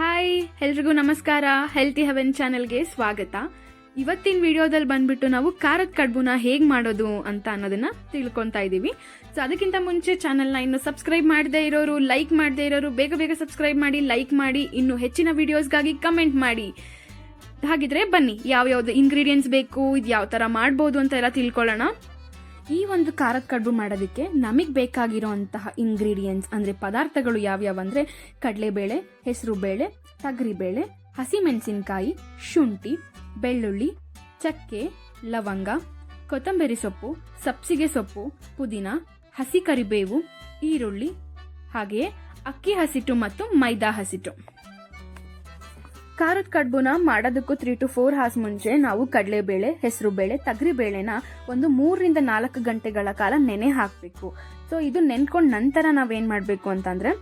Hi ಎಲ್ರಿಗೂ ನಮಸ್ಕಾರ. Healthy Heaven ಚಾನೆಲ್ಗೆ ಸ್ವಾಗತ. ಇವತ್ತಿನ ವಿಡಿಯೋದಲ್ಲಿ ಬಂದ್ಬಿಟ್ಟು ನಾವು ಖಾರದ ಕಡ್ಬುನ ಹೇಗೆ ಮಾಡೋದು ಅಂತ ಅನ್ನೋದನ್ನ ತಿಳ್ಕೊತಾ ಇದ್ದೀವಿ ಸೊ ಅದಕ್ಕಿಂತ ಮುಂಚೆ ಚಾನೆಲ್ನ ಇನ್ನು ಸಬ್ಸ್ಕ್ರೈಬ್ ಮಾಡದೇ ಇರೋರು ಲೈಕ್ ಮಾಡದೇ ಇರೋರು, ಬೇಗ ಬೇಗ ಸಬ್ಸ್ಕ್ರೈಬ್ ಮಾಡಿ ಲೈಕ್ ಮಾಡಿ, ಇನ್ನು ಹೆಚ್ಚಿನ ವಿಡಿಯೋಸ್ಗಾಗಿ ಕಮೆಂಟ್ ಮಾಡಿ. ಹಾಗಿದ್ರೆ ಬನ್ನಿ ಯಾವ ಯಾವ್ಯಾವ್ದು ಇಂಗ್ರೀಡಿಯೆಂಟ್ಸ್ ಬೇಕು ಇದು ಯಾವ ಥರ ಮಾಡ್ಬೋದು ಅಂತ ಎಲ್ಲ ತಿಳ್ಕೊಳ್ಳೋಣ. ಈ ಒಂದು ಖಾರದ ಕಡುಬು ಮಾಡೋದಕ್ಕೆ ನಮಗೆ ಬೇಕಾಗಿರುವಂತಹ ಇಂಗ್ರೀಡಿಯೆಂಟ್ಸ್ ಅಂದರೆ ಪದಾರ್ಥಗಳು ಯಾವ್ಯಾವ ಅಂದರೆ ಕಡಲೆಬೇಳೆ, ಹೆಸರುಬೇಳೆ, ತೊಗರಿಬೇಳೆ, ಹಸಿಮೆಣಸಿನಕಾಯಿ, ಶುಂಠಿ, ಬೆಳ್ಳುಳ್ಳಿ, ಚಕ್ಕೆ, ಲವಂಗ, ಕೊತ್ತಂಬರಿ ಸೊಪ್ಪು, ಸಬ್ಸಿಗೆ ಸೊಪ್ಪು, ಪುದೀನ, ಹಸಿ ಕರಿಬೇವು, ಈರುಳ್ಳಿ, ಹಾಗೆಯೇ ಅಕ್ಕಿ ಹಸಿಟ್ಟು ಮತ್ತು ಮೈದಾ ಹಸಿಟ್ಟು. ಖಾರದ ಕಡ್ಬುನ ಮಾಡೋದಕ್ಕೂ ತ್ರೀ ಟು ಫೋರ್ ಹಾರ್ಸ್ ಮುಂಚೆ ನಾವು ಕಡಲೆಬೇಳೆ, ಹೆಸರುಬೇಳೆ ಬೇಳೆನ ಒಂದು ಮೂರರಿಂದ ನಾಲ್ಕು ಗಂಟೆಗಳ ಕಾಲ ನೆನೆ ಹಾಕಬೇಕು. ಸೊ ಇದು ನೆನ್ಕೊಂಡು ನಂತರ ನಾವೇನು ಮಾಡಬೇಕು ಅಂತಂದರೆ,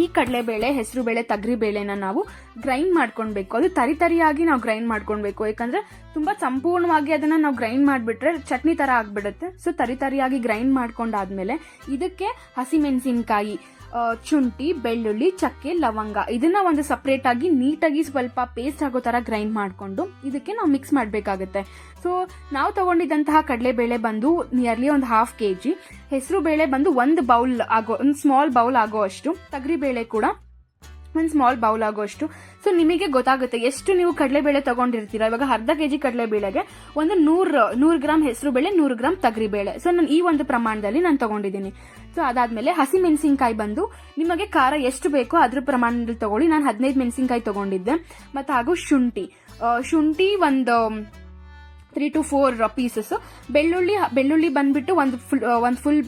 ಈ ಕಡಲೆಬೇಳೆ, ಹೆಸರುಬೇಳೆ ಬೇಳೆನ ನಾವು ಗ್ರೈಂಡ್ ಮಾಡ್ಕೊಳ್ಬೇಕು ಅದು ತರಿ ತರಿಯಾಗಿ ನಾವು ಗ್ರೈಂಡ್ ಮಾಡ್ಕೊಳ್ಬೇಕು ಯಾಕಂದರೆ ತುಂಬ ಸಂಪೂರ್ಣವಾಗಿ ಅದನ್ನು ನಾವು ಗ್ರೈಂಡ್ ಮಾಡಿಬಿಟ್ರೆ ಚಟ್ನಿ ಥರ ಆಗಿಬಿಡುತ್ತೆ. ಸೊ ತರಿ ತರಿಯಾಗಿ ಗ್ರೈಂಡ್ ಮಾಡ್ಕೊಂಡಾದ್ಮೇಲೆ ಇದಕ್ಕೆ ಹಸಿಮೆಣಸಿನಕಾಯಿ ಶುಂಠಿ, ಬೆಳ್ಳುಳ್ಳಿ, ಚಕ್ಕೆ, ಲವಂಗ. ಇದನ್ನ ಒಂದು ಸಪ್ರೇಟ್ ಆಗಿ ನೀಟಾಗಿ ಸ್ವಲ್ಪ ಪೇಸ್ಟ್ ಆಗೋ ತರ ಗ್ರೈಂಡ್ ಮಾಡಿಕೊಂಡು ಇದಕ್ಕೆ ನಾವು ಮಿಕ್ಸ್ ಮಾಡಬೇಕಾಗುತ್ತೆ. ಸೊ ನಾವು ತಗೊಂಡಿದ್ದಂತಹ ಕಡಲೆಬೇಳೆ ಬಂದು ನಿಯರ್ಲಿ ಒಂದು ಹಾಫ್ ಕೆ ಜಿ ಹೆಸರು ಬೇಳೆ ಬಂದು ಒಂದು ಬೌಲ್ ಆಗೋ, ಒಂದು ಸ್ಮಾಲ್ ಬೌಲ್ ಆಗೋ ಅಷ್ಟು. ಬೇಳೆ ಕೂಡ ಒಂದು ಸ್ಮಾಲ್ ಬೌಲ್ ಆಗೋಷ್ಟು ಸೊ ನಿಮಗೆ ಗೊತ್ತಾಗುತ್ತೆ ಎಷ್ಟು ನೀವು ಕಡಲೆಬೇಳೆ ತಗೊಂಡಿರ್ತೀರಾ. ಇವಾಗ ಅರ್ಧ ಕೆಜಿ ಕಡಲೆಬೇಳೆಗೆ ಒಂದು ನೂರು ನೂರು ಗ್ರಾಮ್ ಹೆಸರು ಬೇಳೆ ನೂರು ಗ್ರಾಮ್ ಬೇಳೆ ಸೊ ನಾನು ಈ ಒಂದು ಪ್ರಮಾಣದಲ್ಲಿ ನಾನು ತಗೊಂಡಿದ್ದೀನಿ. ಸೊ ಅದಾದಮೇಲೆ ಹಸಿ ಮೆಣಸಿನಕಾಯಿ ಬಂದು ನಿಮಗೆ ಖಾರ ಎಷ್ಟು ಬೇಕೋ ಅದ್ರ ಪ್ರಮಾಣದಲ್ಲಿ ತಗೊಳ್ಳಿ. ನಾನು ಹದಿನೈದು ಮೆಣಸಿನಕಾಯಿ ತಗೊಂಡಿದ್ದೆ. ಮತ್ತು ಹಾಗೂ ಶುಂಠಿ. ಶುಂಠಿ ಒಂದು ತ್ರೀ ಟು ಫೋರ್ ಪೀಸಸ್ ಬೆಳ್ಳುಳ್ಳಿ ಬೆಳ್ಳುಳ್ಳಿ ಬಂದ್ಬಿಟ್ಟು ಒಂದು ಫುಲ್ ಒಂದು ಫುಲ್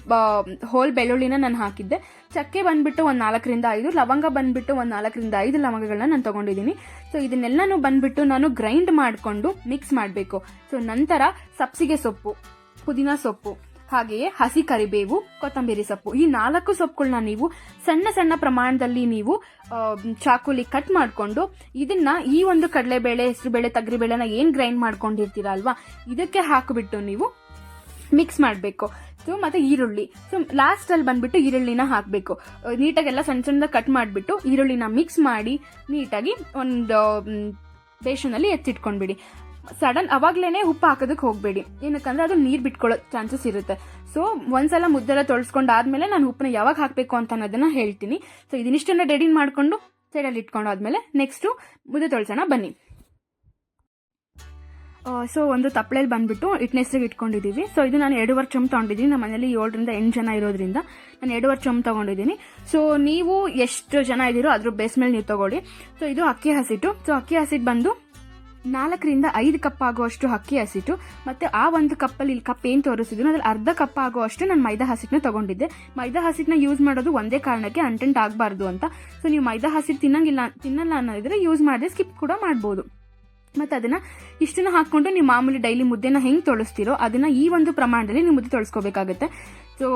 ಹೋಲ್ ಬೆಳ್ಳುಳ್ಳಿನ ನಾನು ಹಾಕಿದ್ದೆ. ಚಕ್ಕೆ ಬಂದ್ಬಿಟ್ಟು ಒಂದು ನಾಲ್ಕರಿಂದ ಐದು, ಲವಂಗ ಬಂದ್ಬಿಟ್ಟು ಒಂದು ನಾಲ್ಕರಿಂದ ಐದು ಲವಂಗಗಳನ್ನ ನಾನು ತಗೊಂಡಿದ್ದೀನಿ. ಸೊ ಇದನ್ನೆಲ್ಲನೂ ಬಂದ್ಬಿಟ್ಟು ನಾನು ಗ್ರೈಂಡ್ ಮಾಡಿಕೊಂಡು ಮಿಕ್ಸ್ ಮಾಡಬೇಕು. ಸೊ ನಂತರ ಸಬ್ಸಿಗೆ ಸೊಪ್ಪು, ಪುದೀನ ಸೊಪ್ಪು. ಹಾಗೆಯೇ ಹಸಿ ಕರಿಬೇವು, ಕೊತ್ತಂಬರಿ ಸೊಪ್ಪು. ಈ ನಾಲ್ಕು ಸೊಪ್ಪುಗಳನ್ನ ನೀವು ಸಣ್ಣ ಸಣ್ಣ ಪ್ರಮಾಣದಲ್ಲಿ ನೀವು ಚಾಕುಲಿ ಕಟ್ ಮಾಡಿಕೊಂಡು ಇದನ್ನ ಈ ಒಂದು ಕಡಲೆಬೇಳೆ, ಹೆಸರುಬೇಳೆ ಬೇಳೆನ ಏನು ಗ್ರೈಂಡ್ ಮಾಡ್ಕೊಂಡಿರ್ತೀರ ಅಲ್ವಾ, ಇದಕ್ಕೆ ಹಾಕಿಬಿಟ್ಟು ನೀವು ಮಿಕ್ಸ್ ಮಾಡಬೇಕು. ಸೊ ಮತ್ತೆ ಈರುಳ್ಳಿ. ಸೊ ಲಾಸ್ಟ್ ಅಲ್ಲಿ ಬಂದ್ಬಿಟ್ಟು ಈರುಳ್ಳಿನ ಹಾಕಬೇಕು. ನೀಟಾಗೆಲ್ಲ ಸಣ್ಣ ಸಣ್ಣ ಕಟ್ ಮಾಡಿಬಿಟ್ಟು ಈರುಳ್ಳಿನ ಮಿಕ್ಸ್ ಮಾಡಿ ನೀಟಾಗಿ ಒಂದು ಬೇಷನಲ್ಲಿ ಎತ್ತಿಟ್ಕೊಂಡ್ಬಿಡಿ. ಸಡನ್ ಅವಾಗ್ಲೇನೆ ಉಪ್ಪು ಹಾಕೋದಕ್ಕೆ ಹೋಗಬೇಡಿ. ಏನಕ್ಕಂದ್ರೆ ಅದು ನೀರು ಬಿಟ್ಕೊಳ್ಳೋ ಚಾನ್ಸಸ್ ಇರುತ್ತೆ. ಸೊ ಒಂದ್ಸಲ ಮುದ್ದೆಲ್ಲ ತೊಳ್ಸ್ಕೊಂಡಾದ್ಮೇಲೆ ನಾನು ಉಪ್ಪನ್ನ ಯಾವಾಗ ಹಾಕಬೇಕು ಅಂತ ಅನ್ನೋದನ್ನ ಹೇಳ್ತೀನಿ. ಸೊ ಇದನ್ನಿಷ್ಟನ್ನ ರೆಡಿ ಮಾಡಿಕೊಂಡು ಸೈಡಲ್ಲಿ ಇಟ್ಕೊಂಡು ಆದ್ಮೇಲೆ ನೆಕ್ಸ್ಟು ಮುದ್ದೆ ತೊಳ್ಸೋಣ, ಬನ್ನಿ. ಸೊ ಒಂದು ತಪ್ಪಳೆಯಲ್ಲಿ ಬಂದುಬಿಟ್ಟು ಇಟ್ನೆಸ್ಸಿಗೆ ಇಟ್ಕೊಂಡಿದ್ದೀವಿ ಸೊ ಇದು ನಾನು ಎರಡುವರೆ ಚಮ್ ತೊಗೊಂಡಿದ್ದೀನಿ. ನಮ್ಮ ಮನೇಲಿ ಏಳರಿಂದ ಎಂಟು ಜನ ಇರೋದ್ರಿಂದ ನಾನು ಎರಡುವರೆ ಚಮ್ ತೊಗೊಂಡಿದ್ದೀನಿ. ಸೊ ನೀವು ಎಷ್ಟು ಜನ ಇದ್ದೀರೋ ಅದ್ರ ಬೇಸ್ ಮೇಲೆ ನೀವು ತಗೊಳ್ಳಿ. ಸೊ ಇದು ಅಕ್ಕಿ ಹಸಿಟ್ಟು. ಸೊ ಅಕ್ಕಿ ಹಸಿಟ್ಟು ಬಂದು ನಾಲ್ಕರಿಂದ ಐದು ಕಪ್ ಆಗುವಷ್ಟು ಅಕ್ಕಿ ಹಸಿಟ್ಟು ಮತ್ತೆ ಆ ಒಂದು ಕಪ್ಪಲ್ಲಿ ಇಲ್ಲಿ ಕಪ್ ಏನು ತೋರಿಸಿದ್ರು ಅದ್ರಲ್ಲಿ ಅರ್ಧ ಕಪ್ ಆಗುವಷ್ಟು ನಾನು ಮೈದಾ ಹಸಿಟ್ಟನ್ನ ತಗೊಂಡಿದ್ದೆ. ಮೈದಾ ಹಸಿಟ್ಟನ್ನ ಯೂಸ್ ಮಾಡೋದು ಒಂದೇ ಕಾರಣಕ್ಕೆ ಅಂಟೆಂಟ್ ಆಗಬಾರ್ದು ಅಂತ. ಸೊ ನೀವು ಮೈದಾ ಹಸಿಟ್ಟು ತಿನ್ನಂಗಿಲ್ಲ, ತಿನ್ನಲ್ಲ ಅನ್ನೋದಿದ್ರೆ ಯೂಸ್ ಮಾಡಿದ್ರೆ ಸ್ಕಿಪ್ ಕೂಡ ಮಾಡ್ಬೋದು. ಮತ್ತು ಅದನ್ನು ಇಷ್ಟನ್ನು ಹಾಕ್ಕೊಂಡು ನೀವು ಮಾಮೂಲಿ ಡೈಲಿ ಮುದ್ದೆನ ಹೆಂಗೆ ತೊಳಸ್ತೀರೋ ಅದನ್ನು ಈ ಒಂದು ಪ್ರಮಾಣದಲ್ಲಿ ನೀವು ಮುದ್ದೆ ತೊಳಸ್ಕೋಬೇಕಾಗುತ್ತೆ. ಸೊ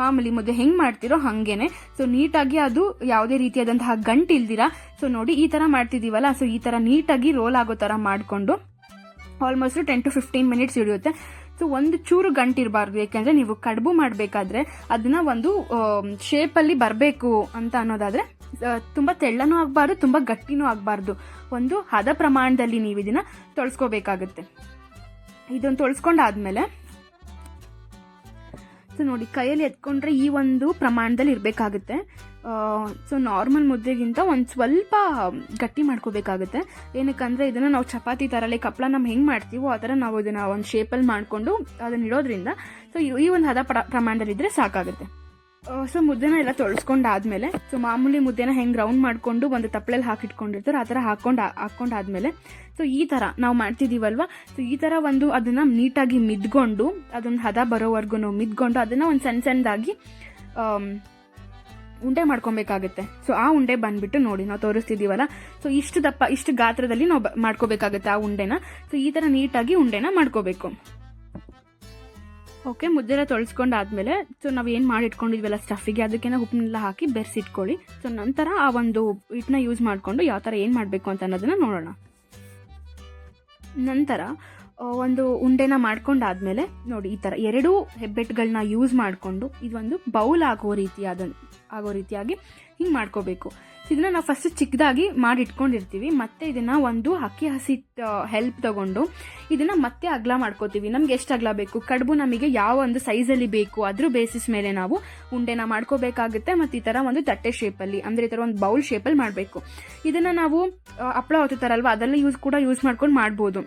ಮಾಮೂಲಿ ಮುದ್ದೆ ಹೆಂಗೆ ಮಾಡ್ತಿರೋ ಹಾಗೇನೆ. ಸೊ ನೀಟಾಗಿ ಅದು ಯಾವುದೇ ರೀತಿಯಾದಂತಹ ಗಂಟು ಇಲ್ದಿರ. ಸೊ ನೋಡಿ ಈ ಥರ ಮಾಡ್ತಿದ್ದೀವಲ್ಲ ಸೊ ಈ ಥರ ನೀಟಾಗಿ ರೋಲ್ ಆಗೋ ಥರ ಮಾಡಿಕೊಂಡು almost ten to fifteen minutes ಹಿಡಿಯುತ್ತೆ. ಸೊ ಒಂದು ಚೂರು ಗಂಟು ಇರಬಾರ್ದು ಯಾಕೆಂದರೆ ನೀವು ಕಡುಬು ಮಾಡಬೇಕಾದ್ರೆ ಅದನ್ನ ಒಂದು ಶೇಪಲ್ಲಿ ಬರಬೇಕು ಅಂತ ಅನ್ನೋದಾದರೆ ತುಂಬ ತೆಳ್ಳನೂ ಆಗಬಾರ್ದು, ತುಂಬ ಗಟ್ಟಿನೂ ಆಗಬಾರ್ದು. ಒಂದು ಹದ ಪ್ರಮಾಣದಲ್ಲಿ ನೀವು ಇದನ್ನು ತೊಳ್ಸ್ಕೋಬೇಕಾಗುತ್ತೆ. ಇದನ್ನು ತೊಳ್ಸ್ಕೊಂಡಾದ್ಮೇಲೆ ಸೊ ನೋಡಿ, ಕೈಯಲ್ಲಿ ಎತ್ಕೊಂಡ್ರೆ ಈ ಒಂದು ಪ್ರಮಾಣದಲ್ಲಿ ಇರಬೇಕಾಗುತ್ತೆ. ಸೊ ನಾರ್ಮಲ್ ಮುದ್ದೆಗಿಂತ ಒಂದು ಸ್ವಲ್ಪ ಗಟ್ಟಿ ಮಾಡ್ಕೋಬೇಕಾಗುತ್ತೆ. ಏನಕ್ಕಂದರೆ ಇದನ್ನು ನಾವು ಚಪಾತಿ ಥರ ಲೈಕ್ ಹಪ್ಪಳ ನಮ್ಮ ಹೆಂಗೆ ಮಾಡ್ತೀವೋ ಆ ಥರ ನಾವು ಇದನ್ನು ಒಂದು ಶೇಪಲ್ಲಿ ಮಾಡಿಕೊಂಡು ಅದನ್ನ ಇಡೋದ್ರಿಂದ ಸೊ ಈ ಒಂದು ಹದ ಪ್ರಮಾಣದಲ್ಲಿದ್ದರೆ ಸಾಕಾಗುತ್ತೆ. ಸೊ ಮುದ್ದೆನ ಎಲ್ಲ ತೊಳ್ಸ್ಕೊಂಡಾದ್ಮೇಲೆ, ಸೊ ಮಾಮೂಲಿ ಮುದ್ದೆನ ಹೆಂಗೆ ರೌಂಡ್ ಮಾಡಿಕೊಂಡು ಒಂದು ತಪ್ಪಳಲ್ಲಿ ಹಾಕಿಟ್ಕೊಂಡಿರ್ತಾರೆ ಆ ಥರ ಹಾಕೊಂಡು, ಹಾಕೊಂಡಾದ್ಮೇಲೆ, ಸೊ ಈ ಥರ ನಾವು ಮಾಡ್ತಿದ್ದೀವಲ್ವ ಸೊ ಈ ಥರ ಒಂದು ಅದನ್ನು ನೀಟಾಗಿ ಮಿದ್ಕೊಂಡು, ಅದೊಂದು ಹದ ಬರೋವರೆಗೂ ಮಿದ್ಕೊಂಡು ಅದನ್ನು ಒಂದು ಸಣ್ಣ ಸಣ್ಣದಾಗಿ ಉಂಡೆ ಮಾಡ್ಕೊಬೇಕಾಗುತ್ತೆ. ಸೊ ಆ ಉಂಡೆ ಬಂದ್ಬಿಟ್ಟು ನೋಡಿ ನಾವು ತೋರಿಸ್ತಿದ್ದೀವಲ್ಲ ಸೊ ಇಷ್ಟು ದಪ್ಪ, ಇಷ್ಟು ಗಾತ್ರದಲ್ಲಿ ನಾವು ಮಾಡ್ಕೋಬೇಕಾಗುತ್ತೆ ಆ ಉಂಡೆನ. ಸೊ ಈ ಥರ ನೀಟಾಗಿ ಉಂಡೆನ ಮಾಡ್ಕೋಬೇಕು. ಓಕೆ ಮುದ್ದೆಲ್ಲ ತೊಳ್ಸ್ಕೊಂಡಾದ್ಮೇಲೆ ಸೊ ನಾವು ಏನು ಮಾಡಿ ಇಟ್ಕೊಂಡಿದ್ವಲ್ಲ ಸ್ಟಫಿಗೆ ಅದಕ್ಕೆನ ಉಪ್ಪನ್ನೆಲ್ಲ ಹಾಕಿ ಬೆರೆಸಿಟ್ಕೊಳ್ಳಿ. ಸೊ ನಂತರ ಆ ಒಂದು ಹಿಟ್ಟನ್ನ ಯೂಸ್ ಮಾಡಿಕೊಂಡು ಯಾವ ಥರ ಏನು ಮಾಡಬೇಕು ಅಂತ ಅನ್ನೋದನ್ನ ನೋಡೋಣ. ನಂತರ ಒಂದು ಉಂಡೆನ ಮಾಡ್ಕೊಂಡಾದ್ಮೇಲೆ ನೋಡಿ, ಈ ಥರ ಎರಡು ಹೆಬ್ಬೆಟ್ಗಳನ್ನ ಯೂಸ್ ಮಾಡಿಕೊಂಡು ಇದೊಂದು ಬೌಲ್ ಆಗೋ ರೀತಿಯಾದ, ಆಗೋ ರೀತಿಯಾಗಿ ಹಿಂಗೆ ಮಾಡ್ಕೋಬೇಕು. ಇದನ್ನ ನಾವು ಫಸ್ಟ್ ಚಿಕ್ಕದಾಗಿ ಮಾಡಿ ಇಟ್ಕೊಂಡಿರ್ತೀವಿ ಮತ್ತೆ ಇದನ್ನ ಒಂದು ಅಕ್ಕಿ ಹಸಿ ಹೆಲ್ಪ್ ತಗೊಂಡು ಇದನ್ನ ಮತ್ತೆ ಅಗ್ಲ ಮಾಡ್ಕೋತೀವಿ. ನಮ್ಗೆ ಎಷ್ಟು ಅಗ್ಲ ಬೇಕು? ಕಡುಬು ನಮಗೆ ಯಾವ ಒಂದು ಸೈಜಲ್ಲಿ ಬೇಕು? ಅದ್ರ ಬೇಸಿಸ್ ಮೇಲೆ ನಾವು ಉಂಡೆನ ಮಾಡ್ಕೋಬೇಕಾಗುತ್ತೆ. ಮತ್ತು ಈ ಥರ ಒಂದು ತಟ್ಟೆ ಶೇಪಲ್ಲಿ ಅಂದರೆ ಈ ಥರ ಒಂದು ಬೌಲ್ ಶೇಪಲ್ಲಿ ಮಾಡಬೇಕು. ಇದನ್ನು ನಾವು ಹಪ್ಪಳ ಅದನ್ನ ಅದೆಲ್ಲ ಯೂಸ್ ಕೂಡ ಯೂಸ್ ಮಾಡ್ಕೊಂಡು ಮಾಡ್ಬೋದು.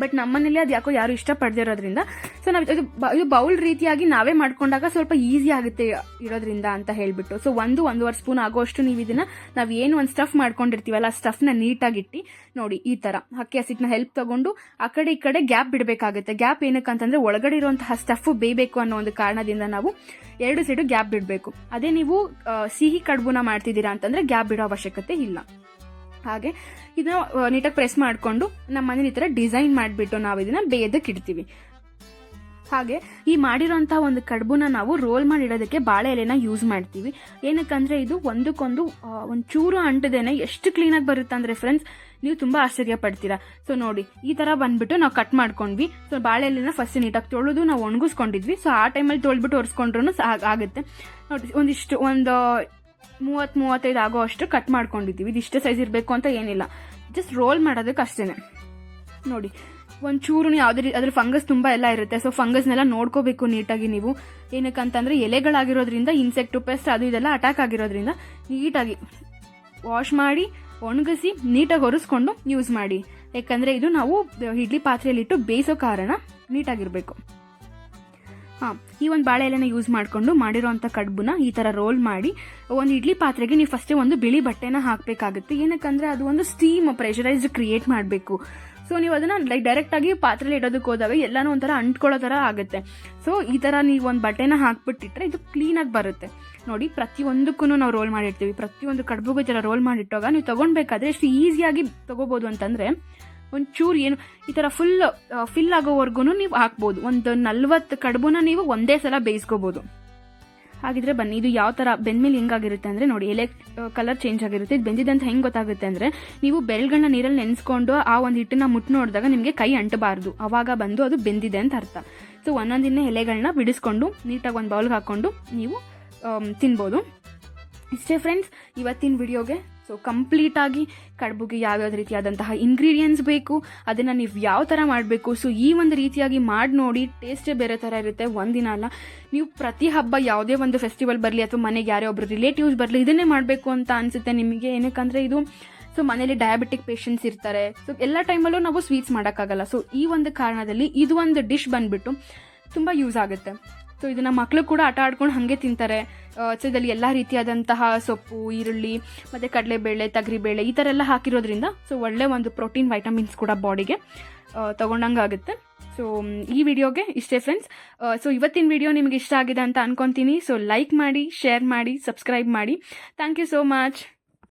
ಬಟ್ ನಮ್ಮನೇಲಿ ಅದು ಯಾಕೋ ಯಾರು ಇಷ್ಟಪಡ್ದಿರೋದ್ರಿಂದ. ಸೊ ನಾವು ಇದು ಬೌಲ್ ರೀತಿಯಾಗಿ ನಾವೇ ಮಾಡ್ಕೊಂಡಾಗ ಸ್ವಲ್ಪ ಈಸಿ ಆಗುತ್ತೆ ಇರೋದ್ರಿಂದ ಅಂತ ಹೇಳ್ಬಿಟ್ಟು. ಸೊ ಒಂದು ಒಂದೂವರೆ ಸ್ಪೂನ್ ಆಗೋಷ್ಟು ನೀವು ಇದನ್ನ ನಾವು ಏನು ಒಂದು ಸ್ಟಫ್ ಮಾಡ್ಕೊಂಡಿರ್ತೀವಲ್ಲ ಆ ಸ್ಟಫ್ನ ನೀಟಾಗಿಟ್ಟು ನೋಡಿ ಈ ಥರ ಹಕ್ಕಿ ಹಸಿಟ್ನ ಹೆಲ್ಪ್ ತಗೊಂಡು ಆ ಕಡೆ ಈ ಕಡೆ ಗ್ಯಾಪ್ ಬಿಡಬೇಕಾಗುತ್ತೆ. ಗ್ಯಾಪ್ ಏನಕ್ಕೆ ಅಂತಂದ್ರೆ ಒಳಗಡೆ ಇರುವಂತಹ ಸ್ಟಫ್ ಬೇಯಬೇಕು ಅನ್ನೋ ಒಂದು ಕಾರಣದಿಂದ ನಾವು ಎರಡು ಸೈಡು ಗ್ಯಾಪ್ ಬಿಡಬೇಕು. ಅದೇ ನೀವು ಸಿಹಿ ಕಡುಬುನ ಮಾಡ್ತಿದ್ದೀರಾ ಅಂತಂದ್ರೆ ಗ್ಯಾಪ್ ಬಿಡೋ ಅವಶ್ಯಕತೆ ಇಲ್ಲ. ಹಾಗೆ ಇದನ್ನ ನೀಟಾಗಿ ಪ್ರೆಸ್ ಮಾಡಿಕೊಂಡು ನಮ್ಮ ಮನೇಲಿ ಈ ಥರ ಡಿಸೈನ್ ಮಾಡಿಬಿಟ್ಟು ನಾವು ಇದನ್ನ ಬೇಯದಕ್ಕೆ ಇಡ್ತೀವಿ. ಹಾಗೆ ಈ ಮಾಡಿರೋಂಥ ಒಂದು ಕಡುಬುನ ನಾವು ರೋಲ್ ಮಾಡಿ ಇಡೋದಕ್ಕೆ ಬಾಳೆ ಎಲೆನ ಯೂಸ್ ಮಾಡ್ತೀವಿ. ಏನಕ್ಕಂದ್ರೆ ಇದು ಒಂದಕ್ಕೊಂದು ಒಂದು ಚೂರು ಅಂಟದೇನೆ ಎಷ್ಟು ಕ್ಲೀನಾಗಿ ಬರುತ್ತೆ ಅಂದ್ರೆ ಫ್ರೆಂಡ್ಸ್ ನೀವು ತುಂಬ ಆಶ್ಚರ್ಯ ಪಡ್ತೀರಾ. ಸೊ ನೋಡಿ, ಈ ತರ ಬಂದ್ಬಿಟ್ಟು ನಾವು ಕಟ್ ಮಾಡ್ಕೊಂಡ್ವಿ. ಸೊ ಬಾಳೆ ಎಲೆನ ಫಸ್ಟ್ ನೀಟಾಗಿ ತೊಳೆದು ನಾವು ಒಣಗಿಸ್ಕೊಂಡಿದ್ವಿ. ಸೊ ಆ ಟೈಮಲ್ಲಿ ತೊಳ್ಬಿಟ್ಟು ಒರೆಸ್ಕೊಂಡ್ರು ಆಗುತ್ತೆ. ನೋಡಿ ಒಂದಿಷ್ಟು, ಒಂದು ಮೂವತ್ತು ಮೂವತ್ತೈದು ಆಗೋ ಅಷ್ಟು ಕಟ್ ಮಾಡ್ಕೊಂಡಿದ್ದೀವಿ. ಇದಿಷ್ಟು ಸೈಜ್ ಇರಬೇಕು ಅಂತ ಏನಿಲ್ಲ. ಜಸ್ಟ್ ರೋಲ್ ಮಾಡೋದಕ್ಕೆ ಅಷ್ಟೇನೆ. ನೋಡಿ ಒಂದು ಚೂರು ಯಾವುದೇ ರೀತಿ ಅದ್ರ ಫಂಗಸ್ ತುಂಬ ಎಲ್ಲ ಇರುತ್ತೆ. ಸೊ ಫಂಗಸ್ನೆಲ್ಲ ನೋಡ್ಕೋಬೇಕು ನೀಟಾಗಿ ನೀವು. ಏನಕ್ಕಂತಂದ್ರೆ ಎಲೆಗಳಾಗಿರೋದ್ರಿಂದ ಇನ್ಸೆಕ್ಟ್ ಪೆಸ್ಟ್ ಅದು ಇದೆಲ್ಲ ಅಟ್ಯಾಕ್ ಆಗಿರೋದ್ರಿಂದ ನೀಟಾಗಿ ವಾಶ್ ಮಾಡಿ, ಒಣಗಿಸಿ ನೀಟಾಗಿ ಒರೆಸ್ಕೊಂಡು ಯೂಸ್ ಮಾಡಿ. ಯಾಕಂದರೆ ಇದು ನಾವು ಇಡ್ಲಿ ಪಾತ್ರೆಯಲ್ಲಿಟ್ಟು ಬೇಯಿಸೋ ಕಾರಣ ನೀಟಾಗಿರಬೇಕು. ಹಾಂ, ಈ ಒಂದು ಬಾಳೆ ಎಲೆನ ಯೂಸ್ ಮಾಡಿಕೊಂಡು ಮಾಡಿರೋಂಥ ಕಡುಬುನ ಈ ಥರ ರೋಲ್ ಮಾಡಿ, ಒಂದು ಇಡ್ಲಿ ಪಾತ್ರೆಗೆ ನೀವು ಫಸ್ಟೇ ಒಂದು ಬಿಳಿ ಬಟ್ಟೆನ ಹಾಕಬೇಕಾಗುತ್ತೆ. ಏನಕ್ಕಂದ್ರೆ ಅದು ಒಂದು ಸ್ಟೀಮ್ ಪ್ರೆಷರೈಸ್ ಕ್ರಿಯೇಟ್ ಮಾಡಬೇಕು. ಸೊ ನೀವು ಅದನ್ನ ಲೈಕ್ ಡೈರೆಕ್ಟ್ ಆಗಿ ಪಾತ್ರೆಲಿ ಇಡೋದಕ್ಕೆ ಹೋದಾಗ ಎಲ್ಲಾನು ಒಂಥರ ಅಂಟ್ಕೊಳ್ಳೋ ಥರ ಆಗುತ್ತೆ. ಸೊ ಈ ಥರ ನೀವು ಒಂದು ಬಟ್ಟೆನ ಹಾಕ್ಬಿಟ್ಟಿಟ್ರೆ ಇದು ಕ್ಲೀನಾಗಿ ಬರುತ್ತೆ. ನೋಡಿ ಪ್ರತಿಯೊಂದಕ್ಕೂ ನಾವು ರೋಲ್ ಮಾಡಿರ್ತೀವಿ. ಪ್ರತಿಯೊಂದು ಕಡುಬುಗೂ ಈ ಥರ ರೋಲ್ ಮಾಡಿಟ್ಟಾಗ ನೀವು ತಗೊಳ್ಬೇಕಾದ್ರೆ ಎಷ್ಟು ಈಸಿಯಾಗಿ ತಗೋಬೋದು ಅಂತಂದ್ರೆ ಒಂಚೂರು ಏನು, ಈ ಥರ ಫುಲ್ ಫಿಲ್ ಆಗೋವರೆಗೂ ನೀವು ಹಾಕ್ಬೋದು. ಒಂದು ನಲ್ವತ್ತು ಕಡುಬುನ ನೀವು ಒಂದೇ ಸಲ ಬೇಯಿಸ್ಕೋಬೋದು. ಹಾಗಿದ್ರೆ ಬನ್ನಿ, ಇದು ಯಾವ ಥರ ಬೆಂದ್ಮೇಲೆ ಹೆಂಗಾಗಿರುತ್ತೆ ಅಂದರೆ ನೋಡಿ, ಎಲೆ ಕಲರ್ ಚೇಂಜ್ ಆಗಿರುತ್ತೆ. ಇದು ಬೆಂದಿದೆ ಅಂತ ಹೆಂಗೆ ಗೊತ್ತಾಗುತ್ತೆ ಅಂದರೆ, ನೀವು ಬೆರಳುಗಳನ್ನ ನೀರಲ್ಲಿ ನೆನೆಸ್ಕೊಂಡು ಆ ಒಂದು ಹಿಟ್ಟನ್ನ ಮುಟ್ಟು ನೋಡಿದಾಗ ನಿಮಗೆ ಕೈ ಅಂಟಬಾರ್ದು. ಅವಾಗ ಬಂದು ಅದು ಬೆಂದಿದೆ ಅಂತ ಅರ್ಥ. ಸೊ ಒಂದೊಂದಿನ ಎಲೆಗಳನ್ನ ಬಿಡಿಸ್ಕೊಂಡು, ನೀಟಾಗಿ ಒಂದು ಬೌಲ್ಗೆ ಹಾಕ್ಕೊಂಡು ನೀವು ತಿನ್ಬೋದು. ಇಷ್ಟೇ ಫ್ರೆಂಡ್ಸ್, ಇವತ್ತಿನ ವಿಡಿಯೋಗೆ ಸೊ ಕಂಪ್ಲೀಟಾಗಿ ಕಡುಬುಗೆ ಯಾವ್ಯಾವ ರೀತಿಯಾದಂತಹ ಇಂಗ್ರೀಡಿಯೆಂಟ್ಸ್ ಬೇಕು, ಅದನ್ನು ನೀವು ಯಾವ ಥರ ಮಾಡಬೇಕು, ಸೊ ಈ ಒಂದು ರೀತಿಯಾಗಿ ಮಾಡಿ ನೋಡಿ ಟೇಸ್ಟೇ ಬೇರೆ ಥರ ಇರುತ್ತೆ, ಒಂದಿನ ಅಲ್ಲ. ನೀವು ಪ್ರತಿ ಹಬ್ಬ ಯಾವುದೇ ಒಂದು ಫೆಸ್ಟಿವಲ್ ಬರಲಿ ಅಥವಾ ಮನೆಗೆ ಯಾರೇ ಒಬ್ಬರು ರಿಲೇಟಿವ್ಸ್ ಬರಲಿ, ಇದನ್ನೇ ಮಾಡಬೇಕು ಅಂತ ಅನಿಸುತ್ತೆ ನಿಮಗೆ. ಏನಕ್ಕಂದರೆ ಇದು, ಸೊ ಮನೇಲಿ ಡಯಾಬಿಟಿಕ್ ಪೇಷಂಟ್ಸ್ ಇರ್ತಾರೆ. ಸೊ ಎಲ್ಲ ಟೈಮಲ್ಲೂ ನಾವು ಸ್ವೀಟ್ಸ್ ಮಾಡೋಕ್ಕಾಗಲ್ಲ. ಸೊ ಈ ಒಂದು ಕಾರಣದಲ್ಲಿ ಇದು ಒಂದು ಡಿಶ್ ಬಂದ್ಬಿಟ್ಟು ತುಂಬ ಯೂಸ್ ಆಗುತ್ತೆ. ಸೊ ಇದನ್ನ ಮಕ್ಕಳು ಕೂಡ ಆಟ ಆಡ್ಕೊಂಡು ಹಾಗೆ ತಿಂತಾರೆ. ಸೊ ಇದರಲ್ಲಿ ಎಲ್ಲ ರೀತಿಯಾದಂತಹ ಸೊಪ್ಪು, ಈರುಳ್ಳಿ, ಮತ್ತು ಕಡಲೆಬೇಳೆ, ತೊಗರಿಬೇಳೆ ಈ ಥರ ಎಲ್ಲ ಹಾಕಿರೋದ್ರಿಂದ ಸೊ ಒಳ್ಳೆ ಒಂದು ಪ್ರೋಟೀನ್ ವೈಟಮಿನ್ಸ್ ಕೂಡ ಬಾಡಿಗೆ ತೊಗೊಂಡಂಗೆ ಆಗುತ್ತೆ. ಸೊ ಈ ವಿಡಿಯೋಗೆ ಇಷ್ಟೇ ಫ್ರೆಂಡ್ಸ್ ಸೊ ಇವತ್ತಿನ ವಿಡಿಯೋ ನಿಮಗೆ ಇಷ್ಟ ಆಗಿದೆ ಅಂತ ಅನ್ಕೊತೀನಿ. ಸೊ ಲೈಕ್ ಮಾಡಿ ಶೇರ್ ಮಾಡಿ ಸಬ್ಸ್ಕ್ರೈಬ್ ಮಾಡಿ. Thank you so much